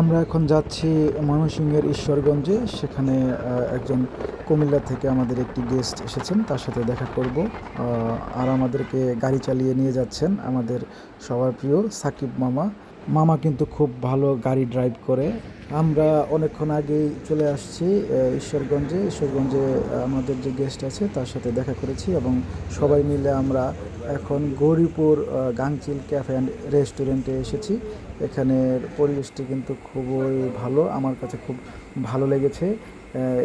আমরা এখন যাচ্ছি ময়মনসিংহের ঈশ্বরগঞ্জে। সেখানে একজন কুমিল্লা থেকে আমাদের একটি গেস্ট এসেছেন। তার সাথে দেখা করব। আর আমাদেরকে গাড়ি চালিয়ে নিয়ে যাচ্ছেন আমাদের সবার প্রিয় সাকিব মামা। মামা কিন্তু খুব ভালো গাড়ি ড্রাইভ করে। আমরা অনেকক্ষণ আগেই চলে আসছি ঈশ্বরগঞ্জে। ঈশ্বরগঞ্জে আমাদের যে গেস্ট আছে, তার সাথে দেখা করেছি এবং সবাই মিলে আমরা এখন গৌরীপুর গাংচিল ক্যাফে অ্যান্ড রেস্টুরেন্টে এসেছি। এখানের পরিবেশটি কিন্তু খুবই ভালো, আমার কাছে খুব ভালো লেগেছে।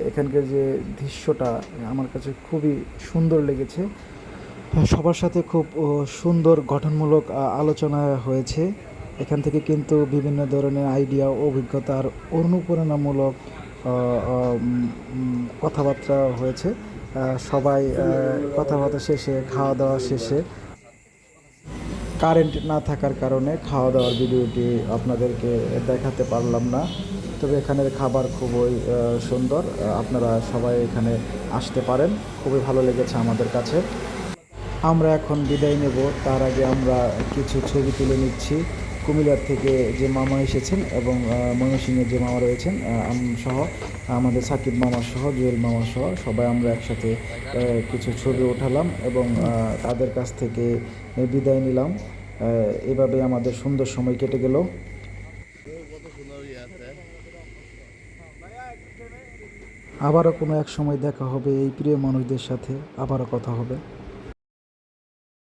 এখানকার যে দৃশ্যটা আমার কাছে খুবই সুন্দর লেগেছে। সবার সাথে খুব সুন্দর গঠনমূলক আলোচনা হয়েছে। এখান থেকে কিন্তু বিভিন্ন ধরনের আইডিয়া অভিজ্ঞতা আর অনুপ্রেরণামূলক কথাবার্তা হয়েছে। সবাই কথাবার্তা শেষে, খাওয়া দাওয়া শেষে কারেন্ট না থাকার কারণে খাওয়া দাওয়ার ভিডিওটি আপনাদেরকে দেখাতে পারলাম না। তবে এখানের খাবার খুবই সুন্দর। আপনারা সবাই এখানে আসতে পারেন। খুবই ভালো লেগেছে আমাদের কাছে। আমরা এখন বিদায় নেব। তার আগে আমরা কিছু ছবি তুলে নিচ্ছি। কুমিল্লার থেকে যে মামা এসেছেন এবং ময়মনসিংহের যে মামা রয়েছেন সহ, আমাদের সাকিব মামা সহ, জুয়েল মামা সহ, সবাই আমরা একসাথে কিছু ছবি ওঠালাম এবং তাদের কাছ থেকে বিদায় নিলাম। এভাবে আমাদের সুন্দর সময় কেটে গেল। আবারও কোনো এক সময় দেখা হবে এই প্রিয় মানুষদের সাথে, আবারও কথা হবে।